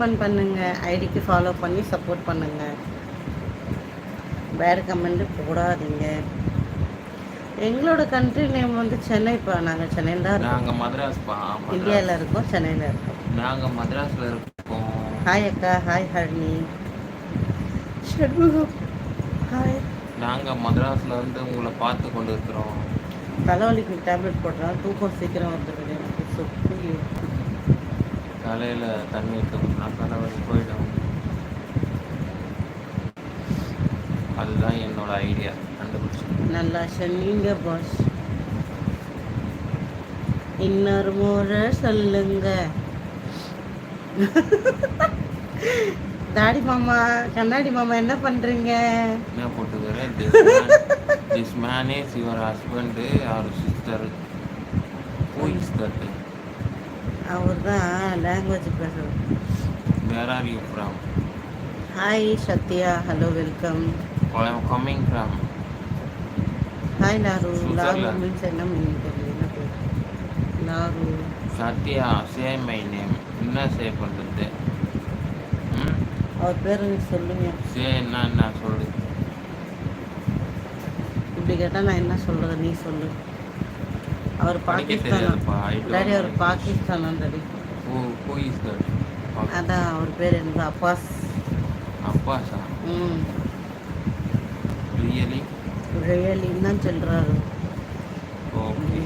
Open பண்ணுங்கள் ஐடிக்கு follow பண்ணி சப்போர்ட் பண்ணுங்கள் வேறு கமெண்ட்டு போடாதீங்க. எங்களோட கண்ட்ரி நேம் வந்து சென்னை இப்போ நாங்கள் சென்னையில் தான் நாங்கள் மதராஸ்ப்பா இந்தியாவில் இருக்கோம் சென்னையில் இருக்கோம். நாங்கள் மதராஸில் இருக்கோம். ஹாய் அக்கா ஹாய் ஹர்னி. ஹாய் நாங்கள் மதராஸில் வந்து உங்களை பார்த்து கொண்டு இருக்கிறோம். தலைவலிக்கு டேப்லெட் போடுறோம் தூக்கம் சீக்கிரம் வந்துடுது எனக்கு. சொப்பு காலையில தண்ணி எடுத்துக்கணும்னா தலைவலி போயிடும். அதுதான் என்னோட ஐடியா கண்டுபிடிச்சு நல்லா சொன்னீங்க பாஸ் இன்னொரு முறை சொல்லுங்க. தாடி மாமா கண்ணாடி மாமா என்ன பண்றீங்க? என்ன போட்டுக்கிறேன் this man is your husband or sister who is that அவர் தான் லாங்குவேஜ் பேசுறது where are you from hi Sathya hello welcome I am coming from hi Lahore Lahore. Means என்ன மீனிங் தெரியல Lahore Sathya say my name என்ன say பண்ணுறது ம்? அவர் பேர் சொல்லுங்க. சே என்ன என்ன சொல்லு. இப்படி கேட்டால் நான் என்ன சொல்றது? நீ சொல்லு. அவர் பாகிஸ்தான் டாடி அவர் பாகிஸ்தான் டாடி இஸ் தட். அதான் அவர் பேர் எனக்கு அப்பாஸ். அப்பாஸா? ம். ரியலி? ரியலின்னு தான் சொல்கிறாரு ஓகே.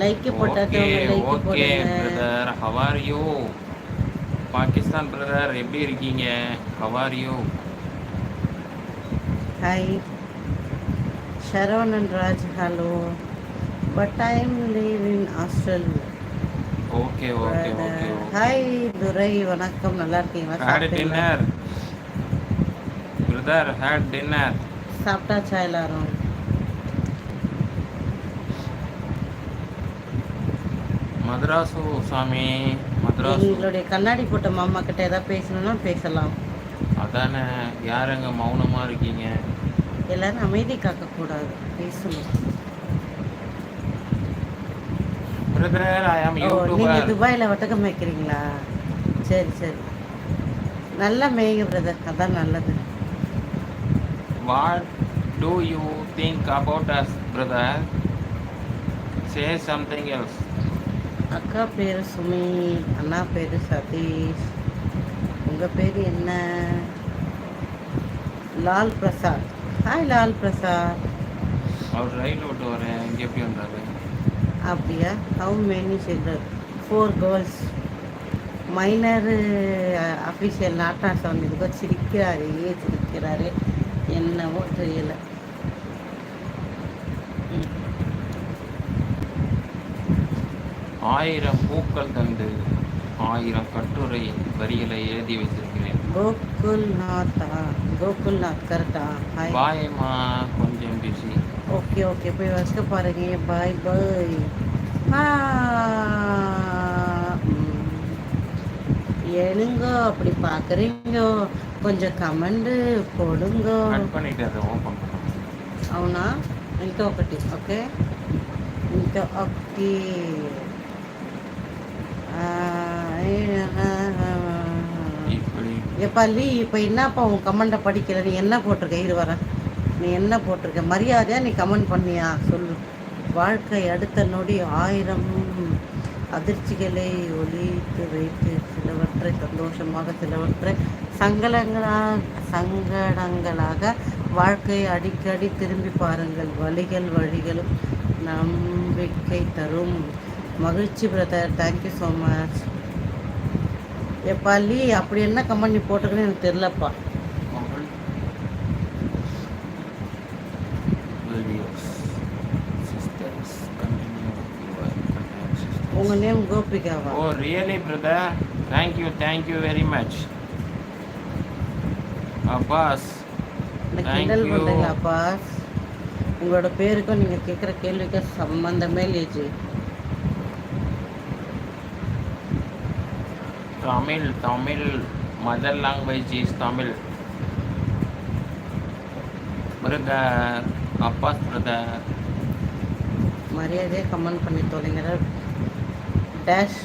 லைக்கு போட்டாச்சு லைக்கு ஓகே போடுங்க. Brother how are you Pakistan brother எப்படி இருக்கீங்க? How are you hi Sharavan and Raj, hello. But live in Australia. Okay okay okay hi Durai வணக்கம். நல்லா இருக்கீங்களா? Had dinner brother had dinner சாப்பிட்டாச்சா எல்லாரும்? மதராசு சாமி மதராசு. எங்களுடைய கண்ணாடி போட்ட மாமா கிட்ட ஏதாவது பேசணும்னா பேசலாம். அதானே யார் அங்கே மௌனமாக இருக்கீங்க? எல்லாரும் அமைதி காக்கக்கூடாது. பேசணும் பிரதர் ஐ ஆம் ஓ நீங்க யூடியூபர் துபாயில வட்டக்கம் மேய்க்கிறீங்களா சரி சரி. நல்லா மேய்ங்க பிரதர் அதான் நல்லது. What do you think about us brother say something else அக்கா பேர் சுமி அண்ணா பேர் சதீஷ். உங்க பேர் என்ன? லால் பிரசாத். ஹாய் லால் பிரசாத் அவர் ரயில் விட்டு வரேன். இங்கே எப்படி வந்தாரு? அப்படியா? How many children four girls minor official நாட்டா சொன்னதுக்கோ சிரிக்கிறாரு ஏன் சிரிக்கிறாரு? என்னவோ தெரியல. ஆயிரம் பூக்கள் தந்து. ஆயிரம் கட்டுரை வரிகளை எழுதி வைத்திருக்கிறேன் கோகுல்நாத்தா கோகுல்நாத் கரெக்டா ஹாய் பாயம்மா கொஞ்சம் பிஸி ஓகே ஓகே போய் வச்சுக்க பாருங்க பாய் பாய் ஏனுங்கோ அப்படி பார்க்குறீங்க கொஞ்சம் కమెంట్ పోడుంగో கட் பண்ணிட்டு அதை ஓப்பன் பண்ண అవునా ఇంకా ఒకటి ఓకే ఇంకా ఒకటి ఆ, எப்பா லீ இப்போ என்னப்பா உன் கமெண்ட்டை படிக்கல? நீ என்ன போட்டிருக்க? இரு வர நீ என்ன போட்டிருக்க? மரியாதையா நீ கமெண்ட் பண்ணியா? சொல்லு. வாழ்க்கை அடுத்த நொடி ஆயிரம் அதிர்ச்சிகளை ஒழித்து வைத்து சிலவற்றை சந்தோஷமாக சிலவற்றை சங்கடங்களாக சங்கடங்களாக வாழ்க்கையை அடிக்கடி திரும்பி பாருங்கள். வழிகள் வழிகளும் நம்பிக்கை தரும். மகிழ்ச்சி brother thank you so much எப்பள்ளி அப்படி என்ன கமெண்ட் நீ போட்டிருக்கன்னு எனக்கு தெரிலப்பா உங்கள் நேம் கோபிகாவா? ஓ really brother thank you thank you very much Abbas கிண்டல். பண்ணுறீங்களா பாஸ் உங்களோட பேருக்கும் நீங்கள் கேட்குற கேள்விக்கும் சம்மந்தமே இல்லையே Tamil Tamil mother language is Tamil. Brother Abbas brother மரியாதையை கமெண்ட் பண்ணி தொலைங்கிற டேஷ்